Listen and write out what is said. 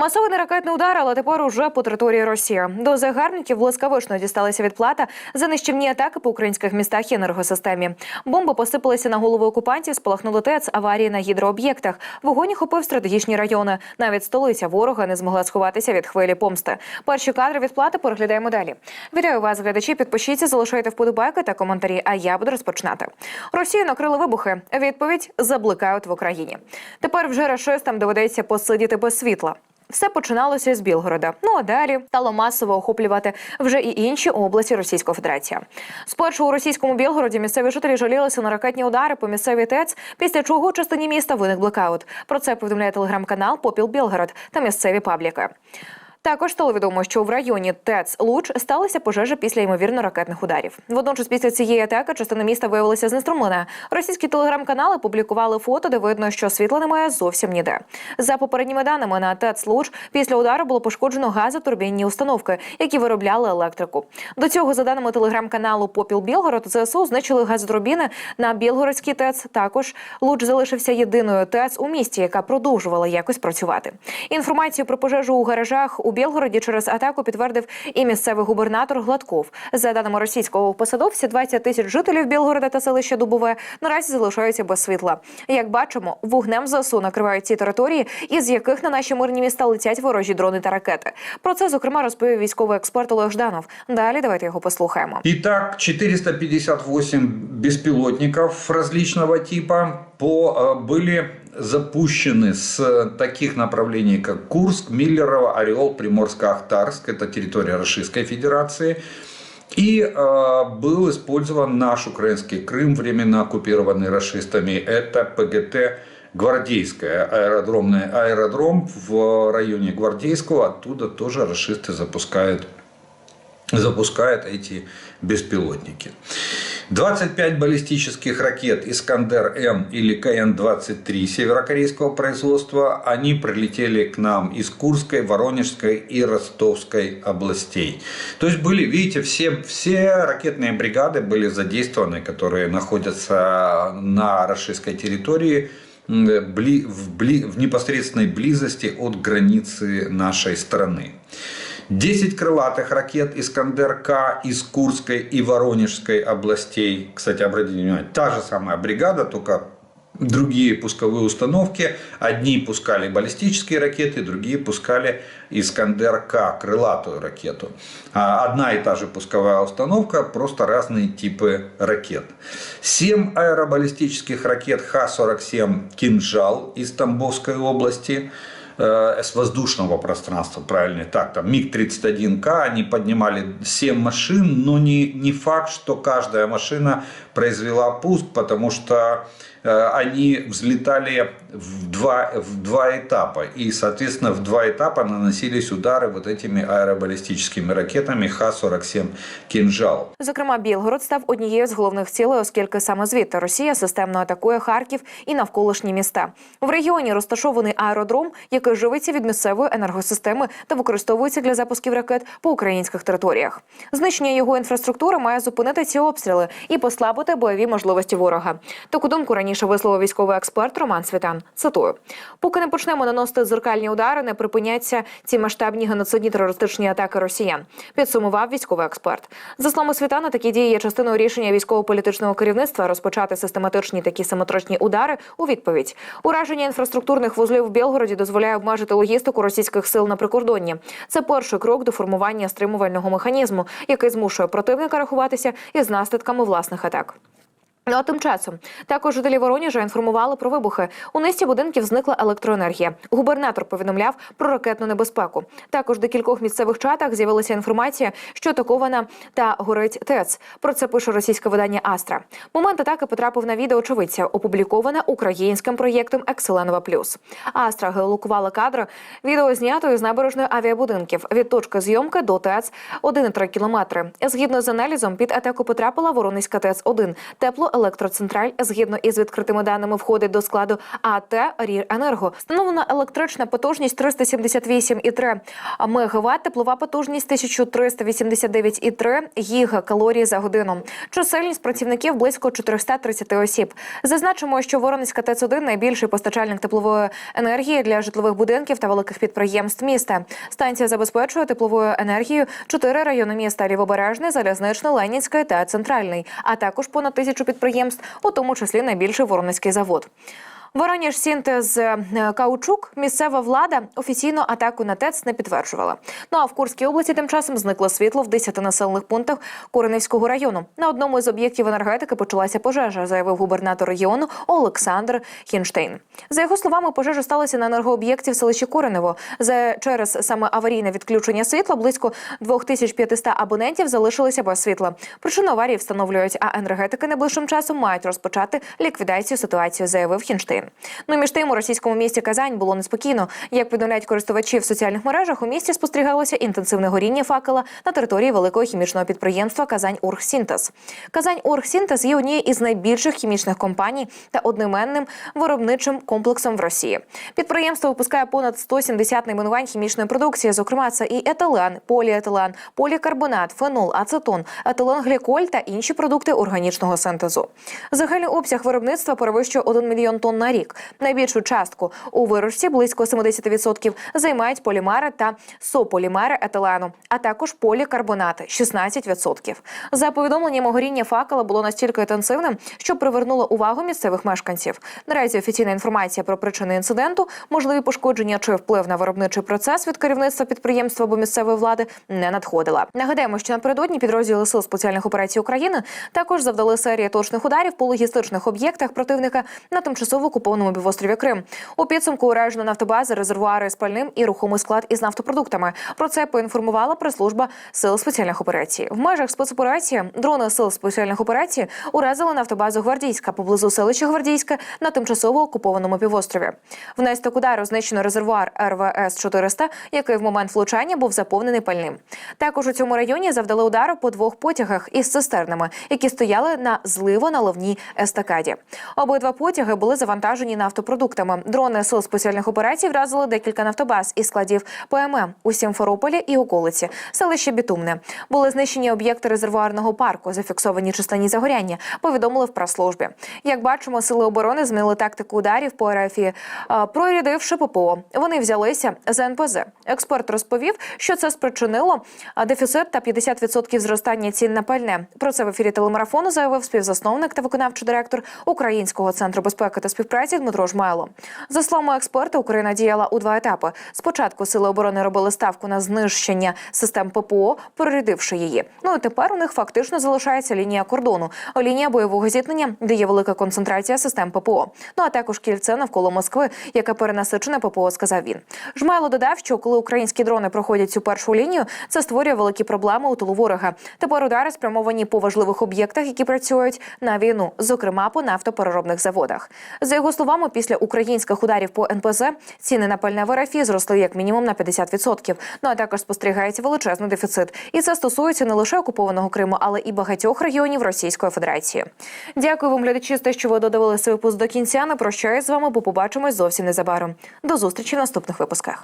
Масований ракетний удар, але тепер уже по території Росії. До загарбників блискавично дісталася відплата за нищівні атаки по українських містах і енергосистемі. Бомби посипалися на голови окупантів, спалахнули ТЕЦ, аварії на гідрооб'єктах. Вогонь охопив стратегічні райони. Навіть столиця ворога не змогла сховатися від хвилі помсти. Перші кадри відплати переглядаємо далі. Вітаю вас, глядачі. Підпишіться, залишайте вподобайки та коментарі. А я буду розпочинати. Росію накрили вибухи. Відповідь заблекають в Україні. Тепер вже рашистам доведеться посидіти без світла. Все починалося з Білгорода. Ну а далі стало масово охоплювати вже і інші області Російської Федерації. Спершу у російському Білгороді місцеві жителі жалілися на ракетні удари по місцевій ТЕЦ, після чого у частині міста виник блекаут. Про це повідомляє телеграм-канал Попіл Білгород та місцеві пабліки. Також стало відомо, що в районі ТЕЦ Луч сталася пожежа після ймовірно ракетних ударів. Водночас, після цієї атаки частина міста виявилася знеструмлена. Російські телеграм-канали публікували фото, де видно, що світла немає зовсім ніде. За попередніми даними на ТЕЦ Луч після удару було пошкоджено газотурбінні установки, які виробляли електрику. До цього, за даними телеграм-каналу Попіл Білгород, ЗСУ знищили газотурбіни на Білгородській ТЕЦ. Також Луч залишився єдиною ТЕЦ у місті, яка продовжувала якось працювати. Інформацію про пожежу у гаражах у Білгороді через атаку підтвердив і місцевий губернатор Гладков. За даними російського посадовця, 20 тисяч жителів Білгорода та селища Дубове наразі залишаються без світла. Як бачимо, вогнем ЗСУ накривають ці території, із яких на наші мирні міста летять ворожі дрони та ракети. Про це зокрема розповів військовий експерт Олег Жданов. Далі давайте його послухаємо. Итак, 458 беспилотников различного типа по, э, были запущены с таких направлений, как Курск, Миллерово, Орел, Приморско-Ахтарск, это территория Российской Федерации. И э, был использован наш украинский Крым, временно оккупированный расистами. Это ПГТ Гвардейская аэродромный аэродром в районе Гвардейского. Оттуда тоже расисты запускают запускает эти беспилотники. 25 баллистических ракет «Искандер-М» или КН-23 северокорейского производства, они прилетели к нам из Курской, Воронежской и Ростовской областей. То есть были, видите, все, все ракетные бригады были задействованы, которые находятся на российской территории, в, в непосредственной близости от границы нашей страны. 10 крылатых ракет «Искандер-К» из Курской и Воронежской областей. Кстати, обратите внимание, та же самая бригада, только другие пусковые установки. Одни пускали баллистические ракеты, другие пускали «Искандер-К», крылатую ракету. А Одна и та же пусковая установка, просто разные типы ракет. 7 аэробаллистических ракет Х-47 «Кинжал» из Тамбовской области – с воздушного пространства, правильно? Так, там МиГ-31К, они поднимали 7 машин, но не, не факт, что каждая машина произвела пуск, потому что э, они взлетали в два, в два этапа. И, соответственно, в два этапа наносились удары вот этими аэробаллистическими ракетами Х-47 «Кинжал». Зокрема, Білгород став однією з головних цілей, оскільки саме звідти Росія системно атакує Харків і навколишні міста. В регіоні розташований аеродром, який живиться від місцевої енергосистеми та використовується для запусків ракет по українських територіях. Знищення його інфраструктури має зупинити ці обстріли і послабити бойові можливості ворога. Таку думку раніше висловив військовий експерт Роман Світан. Цитую: поки не почнемо наносити зеркальні удари, не припиняться ці масштабні геноцидні терористичні атаки росіян. Підсумував військовий експерт. За словами Світана, такі дії є частиною рішення військово-політичного керівництва розпочати систематичні такі симетричні удари у відповідь. Ураження інфраструктурних вузлів в Білгороді дозволяє обмежити логістику російських сил на прикордонні. Це перший крок до формування стримувального механізму, який змушує противника рахуватися із наслідками власних атак. Ну а тим часом також жителі Воронежа інформували про вибухи. У низці будинків зникла електроенергія. Губернатор повідомляв про ракетну небезпеку. Також декількох місцевих чатах з'явилася інформація, що атакована та горить ТЕЦ. Про це пише російське видання Астра. Момент атаки потрапив на відео очевидця, опубліковане українським проєктом Екселенова Плюс. Астра геолокувала кадри. Відео знято із набережної авіабудинків від точки зйомки до ТЕЦ 1,3 кілометри. Згідно з аналізом, під атаку потрапила Воронезька ТЕЦ 1 тепло теплоелектроцентраль згідно із відкритими даними входить до складу АТ «Ріренерго». Встановлена електрична потужність 378,3 МВт, теплова потужність 1389,3 гігакалорій за годину. Чисельність працівників близько 430 осіб. Зазначимо, що Воронезька ТЕЦ-1 – найбільший постачальник теплової енергії для житлових будинків та великих підприємств міста. Станція забезпечує тепловою енергією чотири райони міста: Лівобережний, Залізничний, Ленінський та Центральний, а також понад тисячу підприємств, у тому числі найбільший Воронезький завод. Вороніж Сінтез е, Каучук місцева влада офіційно атаку на ТЕЦ не підтверджувала. Ну а в Курській області тим часом зникло світло в 10 населених пунктах Куренівського району. На одному із об'єктів енергетики почалася пожежа, заявив губернатор регіону Олександр Хінштейн. За його словами, пожежа сталася на енергооб'єкті в селищі Куренево. За через саме аварійне відключення світла близько 2500 абонентів залишилися без світла. Причину аварії встановлюють, а енергетики найближчим часом мають розпочати ліквідацію ситуації, заявив Хінштейн. Ну між тим у російському місті Казань було неспокійно. Як повідомляють користувачі в соціальних мережах, у місті спостерігалося інтенсивне горіння факела на території великого хімічного підприємства Казань Ургсінтез. Казань Ургсінтез є однією із найбільших хімічних компаній та одноіменним виробничим комплексом в Росії. Підприємство випускає понад 170 найменувань хімічної продукції. Зокрема, це і етилен, поліетилен, полікарбонат, фенол, ацетон, етиленгліколь та інші продукти органічного синтезу. Загальний обсяг виробництва перевищує 1 мільйон тонн на рік. Найбільшу частку у виробці близько 70% займають полімери та сополімери етилену, а також полікарбонати 16%. За повідомленням горіння факела було настільки інтенсивним, що привернуло увагу місцевих мешканців. Наразі офіційна інформація про причини інциденту, можливі пошкодження чи вплив на виробничий процес від керівництва підприємства або місцевої влади не надходила. Нагадаємо, що напередодні підрозділи сил спеціальних операцій України також завдали серії точних ударів по логістичних об'єктах противника на тимчасово окупованому півострові Крим. У підсумку уражено нафтобази, резервуари з пальним і рухомий склад із нафтопродуктами. Про це поінформувала прес-служба сил спеціальних операцій. В межах спецоперації дрони сил спеціальних операцій уразили нафтобазу Гвардійська поблизу селища Гвардійське на тимчасово окупованому півострові. Внаслідок удару знищено резервуар РВС 400 який в момент влучання був заповнений пальним. Також у цьому районі завдали удару по двох потягах із цистернами, які стояли на зливо-наливній естакаді. Обидва потяги були завантажені нафтопродуктами. Дрони сил спеціальних операцій вразили декілька нафтобаз із складів ПММ у Сімферополі і околиці, селище Бітумне. Були знищені об'єкти резервуарного парку, зафіксовані численні загоряння. Повідомили в прес-службі. Як бачимо, сили оборони змінили тактику ударів по е, прорядивши ППО. Вони взялися за НПЗ. Експерт розповів, що це спричинило дефіцит та 50% зростання цін на пальне. Про це в ефірі телемарафону заявив співзасновник та виконавчий директор Українського центру безпеки та співпраці Дмитро Жмайло. За словами експерта, Україна діяла у два етапи. Спочатку сили оборони робили ставку на знищення систем ППО, перерядивши її. Ну і тепер у них фактично залишається лінія кордону, лінія бойового зіткнення, де є велика концентрація систем ППО. Ну а також кільце навколо Москви, яке перенасичене ППО, сказав він. Жмайло додав, що коли українські дрони проходять цю першу лінію, це створює великі проблеми у тилу ворога. Тепер удари спрямовані по важливих об'єктах, які працюють на війну, зокрема по нафтопереробних заводах. За його словами, після українських ударів по НПЗ ціни на пальне в РФІ зросли як мінімум на 50%. Ну а також спостерігається величезний дефіцит. І це стосується не лише окупованого Криму, але і багатьох регіонів Російської Федерації. Дякую вам, глядачі, за те, що ви додавали свій випуск до кінця. Не прощаюсь з вами, бо побачимось зовсім незабаром. До зустрічі в наступних випусках.